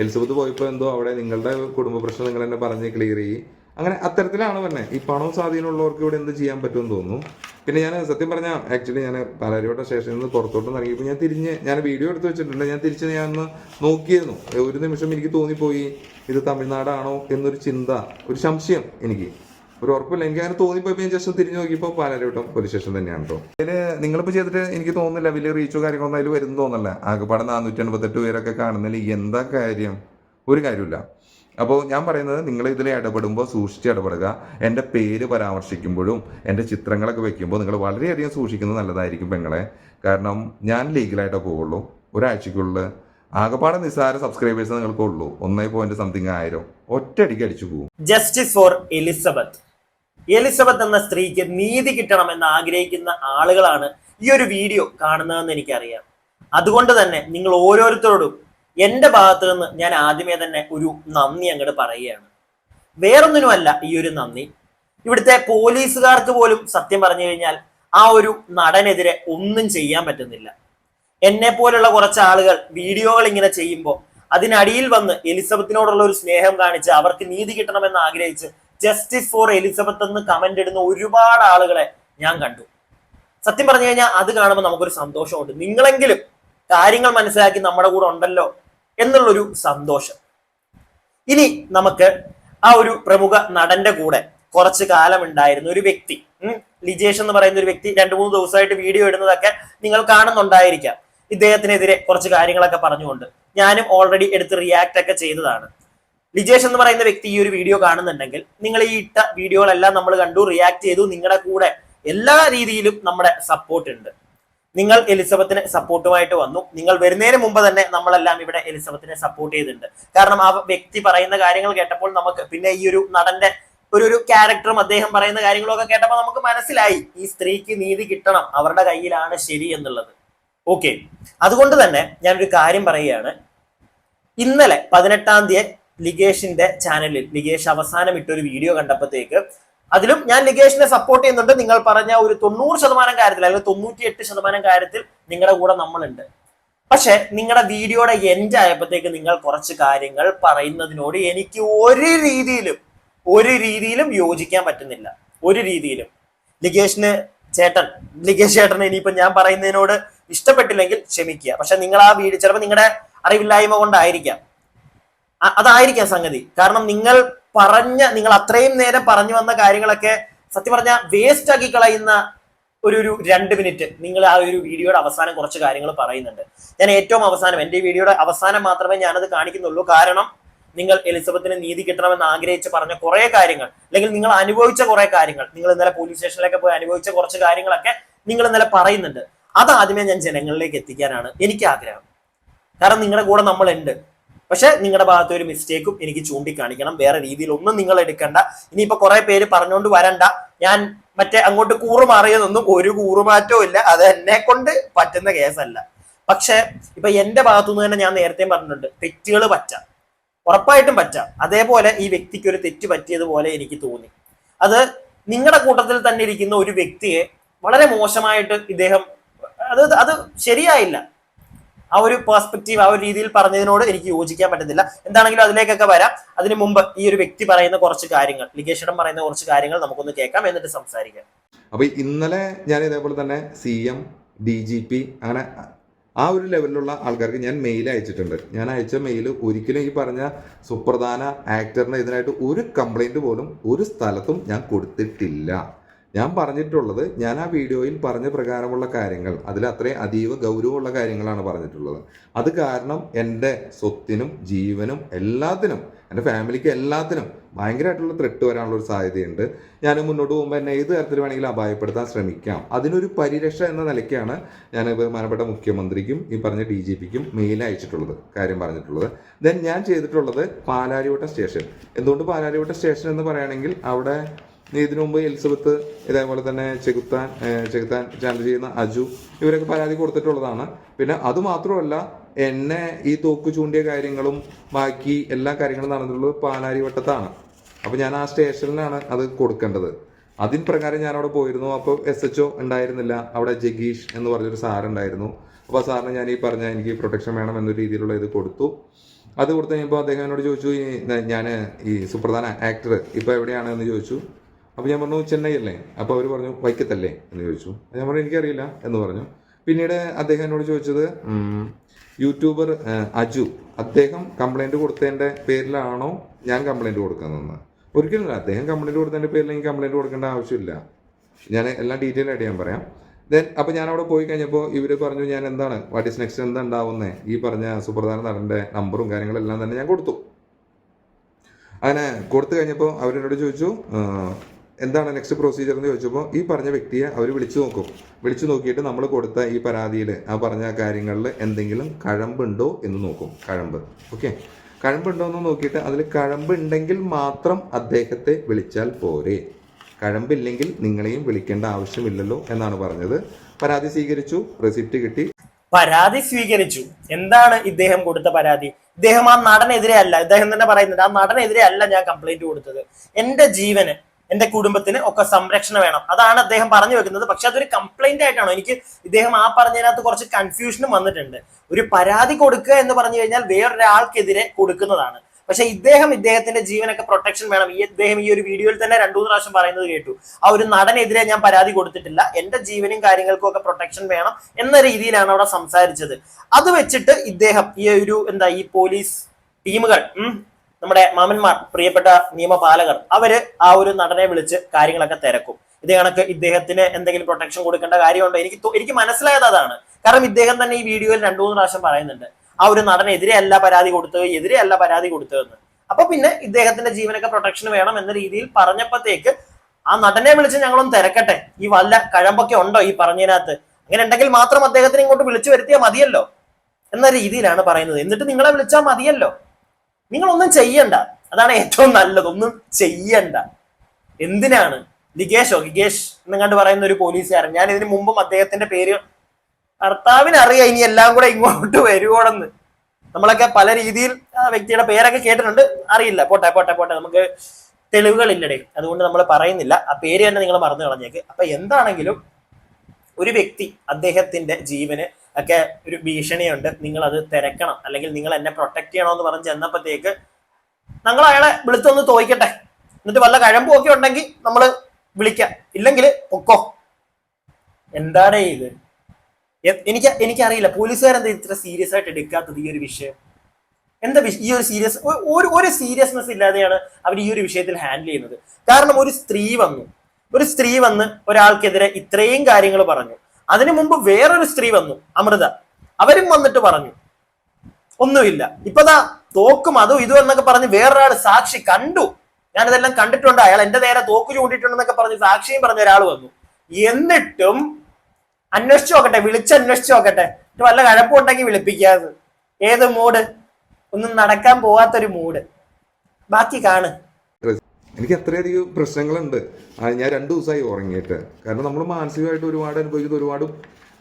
Elizabeth പോയപ്പോൾ എന്തോ അവിടെ നിങ്ങളുടെ കുടുംബ പ്രശ്നം നിങ്ങൾ തന്നെ പറഞ്ഞ് ക്ലിയർ ചെയ്യും. അങ്ങനെ അത്തരത്തിലാണ് പറഞ്ഞത് ഈ പണവും സ്വാധീനമുള്ളവർക്ക് ഇവിടെ എന്ത് ചെയ്യാൻ പറ്റുമെന്ന് തോന്നുന്നു. പിന്നെ ഞാൻ സത്യം പറഞ്ഞാൽ ആക്ച്വലി ഞാൻ പാലാരിവട്ട സ്റ്റേഷനിൽ നിന്ന് പുറത്തോട്ട് ഇറങ്ങിയപ്പോൾ ഞാൻ തിരിഞ്ഞ് ഞാൻ വീഡിയോ എടുത്ത് വെച്ചിട്ടുണ്ട്. ഞാൻ തിരിച്ച് ഞാൻ ഒന്ന് നോക്കിയിരുന്നു. ഒരു നിമിഷം എനിക്ക് തോന്നിപ്പോയി. ഇത് തമിഴ്നാടാണോ എന്നൊരു ചിന്ത ഒരു സംശയം എനിക്ക്. ഒരു ഉറപ്പില്ല. എനിക്ക് അങ്ങനെ തോന്നിപ്പോയി ഞാൻ ജസ്റ്റ് തിരിഞ്ഞു നോക്കിയപ്പോൾ പാലാരിവട്ടം പോലീസ് സ്റ്റേഷൻ തന്നെയാണ് കേട്ടോ അതിൽ നിങ്ങളിപ്പോൾ ചെയ്തിട്ട് എനിക്ക് തോന്നുന്നില്ല വലിയ റീച്ചോ കാര്യങ്ങളൊന്നും അതിൽ വരുന്നു തോന്നല്ല ആകെപ്പാടെ നാനൂറ്റി എൺപത്തെട്ട് പേരൊക്കെ കാണുന്നില്ല എന്താ കാര്യം? ഒരു കാര്യമില്ല അപ്പോൾ ഞാൻ പറയുന്നത് നിങ്ങൾ ഇതിൽ ഇടപെടുമ്പോൾ സൂക്ഷിച്ച് ഇടപെടുക. എന്റെ പേര് പരാമർശിക്കുമ്പോഴും എന്റെ ചിത്രങ്ങളൊക്കെ വെക്കുമ്പോൾ നിങ്ങൾ വളരെയധികം സൂക്ഷിക്കുന്നത് നല്ലതായിരിക്കും പെങ്ങളെ. കാരണം ഞാൻ ലീഗലായിട്ടേ പോവുള്ളൂ. ഒരാഴ്ചക്കുള്ളിൽ ആകപ്പാടെ നിസ്സാര സബ്സ്ക്രൈബേഴ്സ് നിങ്ങൾക്ക് ഉള്ളൂ. ഒന്നേ പോയിന്റ് സംതിങ് ആയിരം. ഒറ്റയടിക്ക് അടിച്ചു പോകും ജസ്റ്റിസ് ഫോർ എലിസബത്ത് എലിസബത്ത് എന്ന സ്ത്രീക്ക് നീതി കിട്ടണമെന്ന് ആഗ്രഹിക്കുന്ന ആളുകളാണ് ഈ ഒരു വീഡിയോ കാണുന്നതെന്ന് എനിക്കറിയാം. അതുകൊണ്ട് തന്നെ നിങ്ങൾ ഓരോരുത്തരോടും എന്റെ ഭാഗത്ത് നിന്ന് ഞാൻ ആദ്യമേ തന്നെ ഒരു നന്ദി അങ്ങോട്ട് പറയുകയാണ്. വേറൊന്നിനുമല്ല ഈ ഒരു നന്ദി. ഇവിടുത്തെ പോലീസുകാർക്ക് പോലും സത്യം പറഞ്ഞു കഴിഞ്ഞാൽ ആ ഒരു നടനെതിരെ ഒന്നും ചെയ്യാൻ പറ്റുന്നില്ല. എന്നെ പോലുള്ള കുറച്ച് ആളുകൾ വീഡിയോകൾ ഇങ്ങനെ ചെയ്യുമ്പോൾ അതിനടിയിൽ വന്ന് എലിസബത്തിനോടുള്ള ഒരു സ്നേഹം കാണിച്ച് അവർക്ക് നീതി കിട്ടണമെന്ന് ആഗ്രഹിച്ച് ജസ്റ്റിസ് ഫോർ എലിസബത്ത് എന്ന് കമന്റ് ഇടുന്ന ഒരുപാട് ആളുകളെ ഞാൻ കണ്ടു. സത്യം പറഞ്ഞു കഴിഞ്ഞാൽ അത് കാണുമ്പോൾ നമുക്കൊരു സന്തോഷമുണ്ട്. നിങ്ങളെങ്കിലും കാര്യങ്ങൾ മനസ്സിലാക്കി നമ്മുടെ കൂടെ ഉണ്ടല്ലോ എന്നുള്ളൊരു സന്തോഷം. ഇനി നമുക്ക് ആ ഒരു പ്രമുഖ നടന്റെ കൂടെ കുറച്ച് കാലം ഉണ്ടായിരുന്ന ഒരു വ്യക്തി ലിജേഷ് എന്ന് പറയുന്ന ഒരു വ്യക്തി രണ്ടു മൂന്ന് ദിവസമായിട്ട് വീഡിയോ ഇടുന്നതൊക്കെ നിങ്ങൾ കാണുന്നുണ്ടായിരിക്കാം. ഇദ്ദേഹത്തിനെതിരെ കുറച്ച് കാര്യങ്ങളൊക്കെ പറഞ്ഞുകൊണ്ട് ഞാനും ഓൾറെഡി എടുത്ത് റിയാക്ട് ഒക്കെ ചെയ്തതാണ്. ലിജേഷ് എന്ന് പറയുന്ന വ്യക്തി ഈ ഒരു വീഡിയോ കാണുന്നുണ്ടെങ്കിൽ നിങ്ങൾ ഈ ഇട്ട വീഡിയോകളെല്ലാം നമ്മൾ കണ്ടു റിയാക്ട് ചെയ്തു നിങ്ങളുടെ കൂടെ എല്ലാ രീതിയിലും നമ്മുടെ സപ്പോർട്ട് ഉണ്ട്. നിങ്ങൾ എലിസബത്തിന് സപ്പോർട്ടുമായിട്ട് വന്നു. നിങ്ങൾ വരുന്നതിന് മുമ്പ് തന്നെ നമ്മളെല്ലാം ഇവിടെ എലിസബത്തിനെ സപ്പോർട്ട് ചെയ്തിട്ടുണ്ട്. കാരണം ആ വ്യക്തി പറയുന്ന കാര്യങ്ങൾ കേട്ടപ്പോൾ നമുക്ക് പിന്നെ ഈ ഒരു നടന്റെ ഒരു ഒരു ക്യാരക്ടറും അദ്ദേഹം പറയുന്ന കാര്യങ്ങളൊക്കെ കേട്ടപ്പോൾ നമുക്ക് മനസ്സിലായി. ഈ സ്ത്രീക്ക് നീതി കിട്ടണം അവരുടെ കയ്യിലാണ് ശരി എന്നുള്ളത്. ഓക്കെ അതുകൊണ്ട് തന്നെ ഞാനൊരു കാര്യം പറയുകയാണ്. ഇന്നലെ പതിനെട്ടാം തീയതി ലിഗേഷിന്റെ ചാനലിൽ ലിഗേഷ് അവസാനം ഇട്ടൊരു വീഡിയോ കണ്ടപ്പോഴത്തേക്ക് അതിലും ഞാൻ ലിഗേഷിനെ സപ്പോർട്ട് ചെയ്യുന്നുണ്ട്. നിങ്ങൾ പറഞ്ഞ ഒരു തൊണ്ണൂറ് ശതമാനം കാര്യത്തിൽ അല്ലെങ്കിൽ തൊണ്ണൂറ്റി എട്ട് ശതമാനം കാര്യത്തിൽ നിങ്ങളുടെ കൂടെ നമ്മളുണ്ട്. പക്ഷെ നിങ്ങളുടെ വീഡിയോയുടെ എൻഡ് ആയപ്പോഴത്തേക്ക് നിങ്ങൾ കുറച്ച് കാര്യങ്ങൾ പറയുന്നതിനോട് എനിക്ക് ഒരു രീതിയിലും ഒരു രീതിയിലും യോജിക്കാൻ പറ്റുന്നില്ല. ഒരു രീതിയിലും. ലിഗേഷിന് ചേട്ടൻ ലിഗേഷ് ചേട്ടൻ ഇനിയിപ്പോ ഞാൻ പറയുന്നതിനോട് ഇഷ്ടപ്പെട്ടില്ലെങ്കിൽ ക്ഷമിക്കുക. പക്ഷെ നിങ്ങൾ ആ വീഡിയോ ചിലപ്പോൾ നിങ്ങളുടെ അറിവില്ലായ്മ കൊണ്ടായിരിക്കാം. അതായിരിക്കാം സംഗതി. കാരണം നിങ്ങൾ പറഞ്ഞ നിങ്ങൾ അത്രയും നേരം പറഞ്ഞു വന്ന കാര്യങ്ങളൊക്കെ സത്യം പറഞ്ഞ വേസ്റ്റ് ആക്കി കളയുന്ന ഒരു ഒരു രണ്ട് മിനിറ്റ് നിങ്ങൾ ആ ഒരു വീഡിയോയുടെ അവസാനം കുറച്ച് കാര്യങ്ങൾ പറയുന്നുണ്ട്. ഞാൻ ഏറ്റവും അവസാനം എന്റെ വീഡിയോയുടെ അവസാനം മാത്രമേ ഞാനത് കാണിക്കുന്നുള്ളൂ. കാരണം നിങ്ങൾ എലിസബത്തിന് നീതി കിട്ടണമെന്ന് ആഗ്രഹിച്ച് പറഞ്ഞ കുറെ കാര്യങ്ങൾ അല്ലെങ്കിൽ നിങ്ങൾ അനുഭവിച്ച കുറെ കാര്യങ്ങൾ നിങ്ങൾ ഇന്നലെ പോലീസ് സ്റ്റേഷനിലൊക്കെ പോയി അനുഭവിച്ച കുറച്ച് കാര്യങ്ങളൊക്കെ നിങ്ങൾ ഇന്നലെ പറയുന്നുണ്ട്. അതാദ്യമേ ഞാൻ ജനങ്ങളിലേക്ക് എത്തിക്കാനാണ് എനിക്ക് ആഗ്രഹം. കാരണം നിങ്ങളുടെ കൂടെ നമ്മളുണ്ട്. പക്ഷെ നിങ്ങളുടെ ഭാഗത്ത് ഒരു മിസ്റ്റേക്കും എനിക്ക് ചൂണ്ടിക്കാണിക്കണം. വേറെ രീതിയിൽ ഒന്നും നിങ്ങൾ എടുക്കണ്ട. ഇനിയിപ്പോ കുറെ പേര് പറഞ്ഞുകൊണ്ട് വരണ്ട. ഞാൻ മറ്റേ അങ്ങോട്ട് കൂറുമാറിയതൊന്നും ഒരു കൂറുമാറ്റവും ഇല്ല. അത് എന്നെ കൊണ്ട് പറ്റുന്ന കേസല്ല. പക്ഷെ ഇപ്പൊ എന്റെ ഭാഗത്തുനിന്ന് തന്നെ ഞാൻ നേരത്തെ പറഞ്ഞിട്ടുണ്ട്. തെറ്റുകൾ പറ്റാം. ഉറപ്പായിട്ടും പറ്റാം. അതേപോലെ ഈ വ്യക്തിക്ക് ഒരു തെറ്റ് പറ്റിയതുപോലെ എനിക്ക് തോന്നി. അത് നിങ്ങളുടെ കൂട്ടത്തിൽ തന്നെ ഇരിക്കുന്ന ഒരു വ്യക്തിയെ വളരെ മോശമായിട്ട് ഇദ്ദേഹം അത് അത് ശരിയായില്ല. ആ ഒരു പെർസ്പെക്റ്റീവ് ആ ഒരു രീതിയിൽ പറഞ്ഞതിനോട് എനിക്ക് യോജിക്കാൻ പറ്റുന്നില്ല. എന്താണെങ്കിലും അതിലേക്കൊക്കെ വരാം. അതിന് മുമ്പ് ഈ ഒരു വ്യക്തി പറയുന്ന കുറച്ച് കാര്യങ്ങൾ ലിഗേഷടം പറയുന്ന കുറച്ച് കാര്യങ്ങൾ നമുക്കൊന്ന് കേൾക്കാം എന്നിട്ട് സംസാരിക്കാം. അപ്പൊ ഇന്നലെ ഞാൻ ഇതേപോലെ തന്നെ C M D G P അങ്ങനെ ആ ഒരു ലെവലിലുള്ള ആൾക്കാർക്ക് ഞാൻ മെയിൽ അയച്ചിട്ടുണ്ട്. ഞാൻ അയച്ച മെയിൽ ഒരിക്കലും ഈ പറഞ്ഞ സുപ്രധാന ആക്ടറിന് ഇതിനായിട്ട് ഒരു കംപ്ലൈന്റ് പോലും ഒരു സ്ഥലത്തും ഞാൻ കൊടുത്തിട്ടില്ല. ഞാൻ പറഞ്ഞിട്ടുള്ളത് ഞാൻ ആ വീഡിയോയിൽ പറഞ്ഞ പ്രകാരമുള്ള കാര്യങ്ങൾ അതിൽ അത്രയും അതീവ ഗൗരവമുള്ള കാര്യങ്ങളാണ് പറഞ്ഞിട്ടുള്ളത്. അത് കാരണം എന്റെ സ്വത്തിനും ജീവനും എല്ലാത്തിനും എന്റെ ഫാമിലിക്ക് എല്ലാത്തിനും ഭയങ്കരമായിട്ടുള്ള ത്രെട്ട് വരാനുള്ള ഒരു സാധ്യതയുണ്ട്. ഞാൻ മുന്നോട്ട് പോകുമ്പോൾ എന്നെ ഏത് തരത്തിൽ വേണമെങ്കിലും അപായപ്പെടുത്താൻ ശ്രമിക്കാം. അതിനൊരു പരിരക്ഷ എന്ന നിലയ്ക്കാണ് ഞാൻ ബഹുമാനപ്പെട്ട മുഖ്യമന്ത്രിക്കും ഈ പറഞ്ഞ ഡി ജി പിക്കും മെയിൽ അയച്ചിട്ടുള്ളത് കാര്യം പറഞ്ഞിട്ടുള്ളത്. ദെൻ ഞാൻ ചെയ്തിട്ടുള്ളത് പാലാരിവട്ട സ്റ്റേഷൻ. എന്തുകൊണ്ട് പാലാരിവട്ട സ്റ്റേഷൻ എന്ന് പറയുകയാണെങ്കിൽ അവിടെ ഇതിനു മുമ്പ് എലിസബത്ത് ഇതേപോലെ തന്നെ ചെകുത്താൻ ചെകുത്താൻ ചാനൽ ചെയ്യുന്ന അജു ഇവരൊക്കെ പരാതി കൊടുത്തിട്ടുള്ളതാണ്. പിന്നെ അത് മാത്രമല്ല എന്നെ ഈ തോക്ക് ചൂണ്ടിയ കാര്യങ്ങളും ബാക്കി എല്ലാ കാര്യങ്ങളും നടന്നിട്ടുള്ളത് പാലാരിവട്ടത്താണ് അപ്പോൾ ഞാൻ ആ സ്റ്റേഷനിലാണ് അത് കൊടുക്കേണ്ടത്. അതിൻ പ്രകാരം ഞാൻ അവിടെ പോയിരുന്നു. അപ്പോൾ എസ് എച്ച് ഒ ഉണ്ടായിരുന്നില്ല. അവിടെ ജഗീഷ് എന്ന് പറഞ്ഞൊരു സാറുണ്ടായിരുന്നു അപ്പോൾ സാറിന് ഞാൻ ഈ പറഞ്ഞ എനിക്ക് പ്രൊട്ടക്ഷൻ വേണം എന്നൊരു രീതിയിലുള്ള ഇത് കൊടുത്തു. അത് കൊടുത്തു കഴിഞ്ഞപ്പോൾ അദ്ദേഹം എന്നോട് ചോദിച്ചു ഞാൻ ഈ സുപ്രധാന ആക്ടർ ഇപ്പോൾ എവിടെയാണ് എന്ന് ചോദിച്ചു. അപ്പോൾ ഞാൻ പറഞ്ഞു ചെന്നൈ അല്ലേ അപ്പോൾ അവർ പറഞ്ഞു വൈക്കത്തല്ലേ? എന്ന് ചോദിച്ചു. ഞാൻ പറഞ്ഞു എനിക്കറിയില്ല എന്ന് പറഞ്ഞു. പിന്നീട് അദ്ദേഹം എന്നോട് ചോദിച്ചത് യൂട്യൂബർ അജു അദ്ദേഹം കംപ്ലൈന്റ് കൊടുത്തതിന്റെ പേരിലാണോ ഞാൻ കംപ്ലൈന്റ് കൊടുക്കുന്നതെന്ന്? ഒരിക്കലും അദ്ദേഹം കംപ്ലൈന്റ് കൊടുത്തതിന്റെ പേരിൽ എനിക്ക് കംപ്ലൈന്റ് കൊടുക്കേണ്ട ആവശ്യമില്ല. ഞാൻ എല്ലാം ഡീറ്റെയിൽ ആയിട്ട് ഞാൻ പറയാം. ദെൻ അപ്പോൾ ഞാൻ അവിടെ പോയി കഴിഞ്ഞപ്പോൾ ഇവർ പറഞ്ഞു ഞാൻ എന്താണ് വാട്ട് ഈസ് നെക്സ്റ്റ് എന്താ ഉണ്ടാവുന്നത് ഈ പറഞ്ഞ സുപ്രധാന നടന്റെ നമ്പറും കാര്യങ്ങളെല്ലാം തന്നെ ഞാൻ കൊടുത്തു. അങ്ങനെ കൊടുത്തു കഴിഞ്ഞപ്പോൾ അവരെന്നോട് ചോദിച്ചു "ആ, എന്താണ് നെക്സ്റ്റ് പ്രൊസീജിയർ എന്ന് ചോദിച്ചപ്പോൾ ഈ പറഞ്ഞ വ്യക്തിയെ അവർ വിളിച്ചു നോക്കും. വിളിച്ചു നോക്കിയിട്ട് നമ്മൾ കൊടുത്ത ഈ പരാതിയിൽ ആ പറഞ്ഞ കാര്യങ്ങളിൽ എന്തെങ്കിലും കഴമ്പുണ്ടോ എന്ന് നോക്കും. കഴമ്പ്. ഓക്കെ കഴമ്പുണ്ടോ എന്ന് നോക്കിയിട്ട് അതിൽ കഴമ്പ് ഉണ്ടെങ്കിൽ മാത്രം അദ്ദേഹത്തെ വിളിച്ചാൽ പോരെ. കഴമ്പില്ലെങ്കിൽ നിങ്ങളെയും വിളിക്കേണ്ട ആവശ്യമില്ലല്ലോ എന്നാണ് പറഞ്ഞത്. പരാതി സ്വീകരിച്ചു റെസിപ്റ്റ് കിട്ടി. പരാതി സ്വീകരിച്ചു. എന്താണ് ഇദ്ദേഹം കൊടുത്ത പരാതി? ഇദ്ദേഹം ആ നടനെതിരെ അല്ല ഇദ്ദേഹം തന്നെ പറയുന്നത് ആ നടനെതിരെ അല്ല ഞാൻ കംപ്ലൈന്റ് കൊടുത്തത്. എന്റെ ജീവന് എന്റെ കുടുംബത്തിന് ഒക്കെ സംരക്ഷണം വേണം. അതാണ് അദ്ദേഹം പറഞ്ഞു വെക്കുന്നത്. പക്ഷെ അതൊരു കംപ്ലൈന്റ് ആയിട്ടാണോ? എനിക്ക് ഇദ്ദേഹം ആ പറഞ്ഞതിനകത്ത് കുറച്ച് കൺഫ്യൂഷനും വന്നിട്ടുണ്ട്. ഒരു പരാതി കൊടുക്കുക എന്ന് പറഞ്ഞു കഴിഞ്ഞാൽ വേറൊരാൾക്കെതിരെ കൊടുക്കുന്നതാണ്. പക്ഷെ ഇദ്ദേഹം ഇദ്ദേഹത്തിന്റെ ജീവനൊക്കെ പ്രൊട്ടക്ഷൻ വേണം. ഈ അദ്ദേഹം ഈ ഒരു വീഡിയോയിൽ തന്നെ രണ്ടു മൂന്ന് പ്രാവശ്യം പറയുന്നത് കേട്ടു. ആ ഒരു നടനെതിരെ ഞാൻ പരാതി കൊടുത്തിട്ടില്ല. എന്റെ ജീവനും കാര്യങ്ങൾക്കും ഒക്കെ പ്രൊട്ടക്ഷൻ വേണം എന്ന രീതിയിലാണ് അവിടെ സംസാരിച്ചത്. അത് വെച്ചിട്ട് ഇദ്ദേഹം ഈ ഒരു എന്താ ഈ പോലീസ് ടീമുകൾ നമ്മുടെ മാമന്മാർ പ്രിയപ്പെട്ട നിയമപാലകർ അവർ ആ ഒരു നടനെ വിളിച്ച് കാര്യങ്ങളൊക്കെ തിരക്കും. ഇത് കണക്ക് ഇദ്ദേഹത്തിന് എന്തെങ്കിലും പ്രൊട്ടക്ഷൻ കൊടുക്കേണ്ട കാര്യമുണ്ടോ? എനിക്ക് എനിക്ക് മനസ്സിലായത് അതാണ്. കാരണം ഇദ്ദേഹം തന്നെ ഈ വീഡിയോയിൽ രണ്ടു മൂന്ന് പ്രാവശ്യം പറയുന്നുണ്ട്. ആ ഒരു നടനെതിരെ അല്ല പരാതി കൊടുത്തത് എതിരെ അല്ല പരാതി കൊടുത്തതെന്ന്. അപ്പൊ പിന്നെ ഇദ്ദേഹത്തിന്റെ ജീവനൊക്കെ പ്രൊട്ടക്ഷൻ വേണം എന്ന രീതിയിൽ പറഞ്ഞപ്പോഴത്തേക്ക് ആ നടനെ വിളിച്ച് ഞങ്ങളൊന്ന് തിരക്കട്ടെ. ഈ വല്ല കഴമ്പൊക്കെ ഉണ്ടോ ഈ പറഞ്ഞതിനകത്ത്? അങ്ങനെ ഉണ്ടെങ്കിൽ മാത്രം അദ്ദേഹത്തിന് ഇങ്ങോട്ട് വിളിച്ചു വരുത്തിയാൽ മതിയല്ലോ? എന്ന രീതിയിലാണ് പറയുന്നത്. എന്നിട്ട് നിങ്ങളെ വിളിച്ചാൽ മതിയല്ലോ? നിങ്ങളൊന്നും ചെയ്യണ്ട. അതാണ് ഏറ്റവും നല്ലത്. ഒന്നും ചെയ്യണ്ട. എന്തിനാണ്? ലിഗേഷോ ഗിഗേഷ് എന്നെങ്ങാണ്ട് പറയുന്ന ഒരു പോലീസുകാരൻ. ഞാൻ ഇതിനു മുമ്പും അദ്ദേഹത്തിന്റെ പേര് ഭർത്താവിന് അറിയാം. ഇനി എല്ലാം കൂടെ ഇങ്ങോട്ട് വരുവോടെന്ന് നമ്മളൊക്കെ പല രീതിയിൽ ആ വ്യക്തിയുടെ പേരൊക്കെ കേട്ടിട്ടുണ്ട്. അറിയില്ല. പോട്ടെ പോട്ടെ പോട്ടെ. നമുക്ക് തെളിവുകളില്ലടേ. അതുകൊണ്ട് നമ്മൾ പറയുന്നില്ല. ആ പേര് തന്നെ നിങ്ങൾ മറന്നു കളഞ്ഞേക്ക്. അപ്പൊ എന്താണെങ്കിലും ഒരു വ്യക്തി അദ്ദേഹത്തിന്റെ ജീവന് ഒക്കെ ഒരു ഭീഷണിയുണ്ട്. നിങ്ങൾ അത് തിരക്കണം. അല്ലെങ്കിൽ നിങ്ങൾ എന്നെ പ്രൊട്ടക്ട് ചെയ്യണമെന്ന് പറഞ്ഞ് ചെന്നപ്പോഴത്തേക്ക് ഞങ്ങൾ അയാളെ വിളിച്ചൊന്ന് തോയ്ക്കട്ടെ. എന്നിട്ട് വല്ല കഴമ്പും ഒക്കെ ഉണ്ടെങ്കിൽ നമ്മൾ വിളിക്കാം. ഇല്ലെങ്കിൽ പൊക്കോ. എന്താടേ ഇത്? എനിക്ക് എനിക്കറിയില്ല. പോലീസുകാരെന്താ ഇത്ര സീരിയസ് ആയിട്ട് എടുക്കാത്തത് ഈ ഒരു വിഷയം? എന്താ ഈ ഒരു സീരിയസ് ഒരു ഒരു സീരിയസ്നെസ് ഇല്ലാതെയാണ് അവർ ഈ ഒരു വിഷയത്തിൽ ഹാൻഡിൽ ചെയ്യുന്നത്. കാരണം ഒരു സ്ത്രീ വന്നു. ഒരു സ്ത്രീ വന്ന് ഒരാൾക്കെതിരെ ഇത്രയും കാര്യങ്ങൾ പറഞ്ഞു. അതിനു മുമ്പ് വേറൊരു സ്ത്രീ വന്നു അമൃത. അവരും വന്നിട്ട് പറഞ്ഞു ഒന്നുമില്ല. ഇപ്പതാ തോക്കും അതും ഇതും എന്നൊക്കെ പറഞ്ഞ് വേറൊരാൾ സാക്ഷി കണ്ടു. ഞാനിതെല്ലാം കണ്ടിട്ടുണ്ട്. അയാൾ എന്റെ നേരെ തോക്ക് ചൂണ്ടിയിട്ടുണ്ടെന്നൊക്കെ പറഞ്ഞ് സാക്ഷിയും പറഞ്ഞ ഒരാൾ വന്നു. എന്നിട്ടും അന്വേഷിച്ചു നോക്കട്ടെ വിളിച്ച് അന്വേഷിച്ചു നോക്കട്ടെ. വല്ല കഴപ്പുണ്ടെങ്കിൽ വിളിപ്പിക്കാതെ ഏത് മൂഡ്? ഒന്നും നടക്കാൻ പോവാത്തൊരു മൂഡ്. ബാക്കി കാണ്. എനിക്ക് അത്രയധികം പ്രശ്നങ്ങളുണ്ട്. ഞാൻ രണ്ട് ദിവസമായി ഉറങ്ങിയിട്ട്. കാരണം നമ്മൾ മാനസികമായിട്ട് ഒരുപാട് അനുഭവിക്കുന്നത് ഒരുപാട്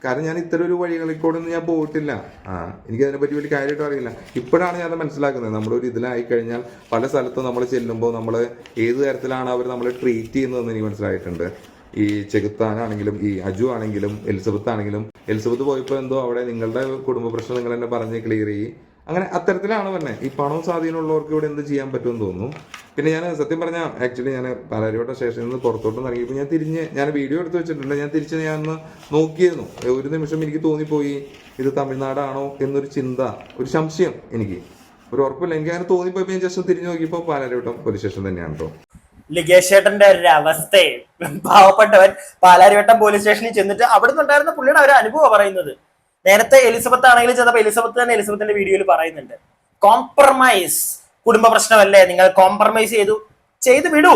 കാരണം ഞാൻ ഇത്തരം ഒരു വഴികളിൽ ഞാൻ പോയിട്ടില്ല. ആ എനിക്ക് അതിനെപ്പറ്റി വലിയ കാര്യമായിട്ട് അറിയില്ല. ഇപ്പോഴാണ് ഞാൻ അത് മനസ്സിലാക്കുന്നത്. നമ്മളൊരു ഇതിലായി കഴിഞ്ഞാൽ പല സ്ഥലത്തും നമ്മൾ ചെല്ലുമ്പോൾ നമ്മൾ ഏത് തരത്തിലാണ് അവർ നമ്മളെ ട്രീറ്റ് ചെയ്യുന്നതെന്ന് എനിക്ക് മനസ്സിലായിട്ടുണ്ട്. ഈ ചെകുത്താനാണെങ്കിലും ഈ അജു ആണെങ്കിലും എലിസബത്ത് ആണെങ്കിലും എലിസബത്ത് പോയപ്പോൾ എന്തോ അവിടെ നിങ്ങളുടെ കുടുംബ പ്രശ്നം നിങ്ങൾ തന്നെ പറഞ്ഞ് ക്ലിയർ ചെയ്യും. അങ്ങനെ അത്തരത്തിലാണ് പറഞ്ഞത്. ഈ പണവും സ്വാധീനമുള്ളവർക്ക് ഇവിടെ എന്ത് ചെയ്യാൻ പറ്റുമെന്ന് തോന്നുന്നു. പിന്നെ ഞാൻ സത്യം പറഞ്ഞാൽ ആക്ച്വലി ഞാൻ പാലാരിവട്ട സ്റ്റേഷനിൽ നിന്ന് പുറത്തോട്ടും ഇറങ്ങിയപ്പോൾ ഞാൻ തിരിഞ്ഞ് ഞാൻ വീഡിയോ എടുത്ത് വെച്ചിട്ടുണ്ട്. ഞാൻ തിരിച്ച് ഞാൻ ഒന്ന് നോക്കിയിരുന്നു. ഒരു നിമിഷം എനിക്ക് തോന്നിപ്പോയി ഇത് തമിഴ്നാടാണോ എന്നൊരു ചിന്ത ഒരു സംശയം എനിക്ക്. ഒരു ഉറപ്പില്ല. എനിക്ക് അങ്ങനെ തോന്നിപ്പോയപ്പോൾ ഞാൻ ജസ്റ്റ് തിരിഞ്ഞു നോക്കിയപ്പോൾ പാലാരിവട്ടം പോലീസ് സ്റ്റേഷൻ തന്നെയാണ് കേട്ടോ. ലിഗേഷേട്ടന്റെ ഒരു അവസ്ഥയെ പാവപ്പെട്ടവൻ പാലാരിവട്ടം പോലീസ് സ്റ്റേഷനിൽ ചെന്നിട്ട് അവിടെ നിന്നുണ്ടായിരുന്ന പുള്ളിയുടെ ഒരു അനുഭവം പറയുന്നത്. നേരത്തെ എലിസബത്ത് ആണെങ്കിലും ചെന്നപ്പോൾ എലിസബത്ത് തന്നെ എലിസബത്തിന്റെ വീഡിയോയിൽ പറയുന്നുണ്ട്. കോംപ്രമൈസ് കുടുംബ പ്രശ്നമല്ലേ? നിങ്ങൾ കോംപ്രമൈസ് ചെയ്തു. ചെയ്ത് വിടൂ.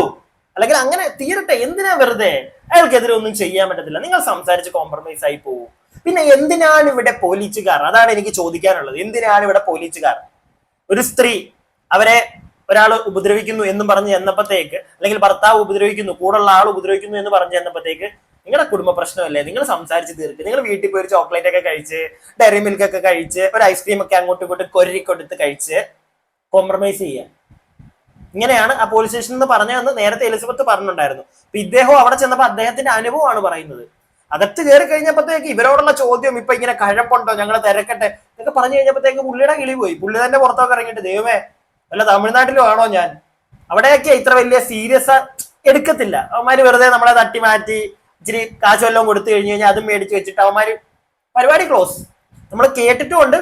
അല്ലെങ്കിൽ അങ്ങനെ തീരട്ടെ. എന്തിനാ വെറുതെ? അയാൾക്കെതിരെ ഒന്നും ചെയ്യാൻ പറ്റത്തില്ല. നിങ്ങൾ സംസാരിച്ച് കോംപ്രമൈസ് ആയി പോകൂ പിന്നെ എന്തിനാണ് ഇവിടെ പോലീസുകാർ? അതാണ് എനിക്ക് ചോദിക്കാനുള്ളത്. എന്തിനാണ് ഇവിടെ പോലീസുകാർ? ഒരു സ്ത്രീ അവരെ ഒരാൾ ഉപദ്രവിക്കുന്നു എന്നും പറഞ്ഞ് ചെന്നപ്പോഴത്തേക്ക് അല്ലെങ്കിൽ ഭർത്താവ് ഉപദ്രവിക്കുന്നു കൂടുള്ള ആൾ ഉപദ്രവിക്കുന്നു എന്ന് പറഞ്ഞ് ചെന്നപ്പോഴത്തേക്ക് നിങ്ങളുടെ കുടുംബ പ്രശ്നമല്ലേ? നിങ്ങൾ സംസാരിച്ച് തീർക്ക്. നിങ്ങൾ വീട്ടിൽ പോയി ഒരു ചോക്ലേറ്റ് ഒക്കെ കഴിച്ച് ഡയറി മിൽക്ക് ഒക്കെ കഴിച്ച് ഒരു ഐസ്ക്രീം ഒക്കെ അങ്ങോട്ടും ഇങ്ങോട്ടും കൊരുക്കൊടുത്ത് കഴിച്ച് കോംപ്രമൈസ് ചെയ്യുക ഇങ്ങനെയാണ് ആ പോലീസ് സ്റ്റേഷനിൽ നിന്ന് പറഞ്ഞതെന്ന് നേരത്തെ എലിസബത്ത് പറഞ്ഞിട്ടുണ്ടായിരുന്നു. അപ്പൊ ഇദ്ദേഹം അവിടെ ചെന്നപ്പോൾ അദ്ദേഹത്തിന്റെ അനുഭവമാണ് പറയുന്നത്. അകത്ത് കയറി കഴിഞ്ഞപ്പോഴത്തേക്ക് ഇവരോടുള്ള ചോദ്യം ഇപ്പൊ ഇങ്ങനെ കഴപ്പുണ്ടോ? ഞങ്ങൾ തിരക്കട്ടെ എന്നൊക്കെ പറഞ്ഞു കഴിഞ്ഞപ്പോഴത്തേക്ക് പുള്ളിയുടെ കിളി പോയി. പുള്ളി തന്നെ പുറത്തൊക്കെ ഇറങ്ങിയിട്ട് ദൈവമേ അല്ല തമിഴ്നാട്ടിലും ആണോ ഞാൻ? അവിടെയൊക്കെ ഇത്ര വലിയ സീരിയസ് എടുക്കത്തില്ല. അവന്മാര് വെറുതെ നമ്മളെ തട്ടി മാറ്റി ഇച്ചിരി കാശ് വല്ലതും കൊടുത്തു കഴിഞ്ഞു കഴിഞ്ഞാൽ അതും മേടിച്ച് വെച്ചിട്ട് അവന്മാര് പരിപാടി ക്ലോസ് നമ്മൾ കേട്ടിട്ടുമുണ്ട്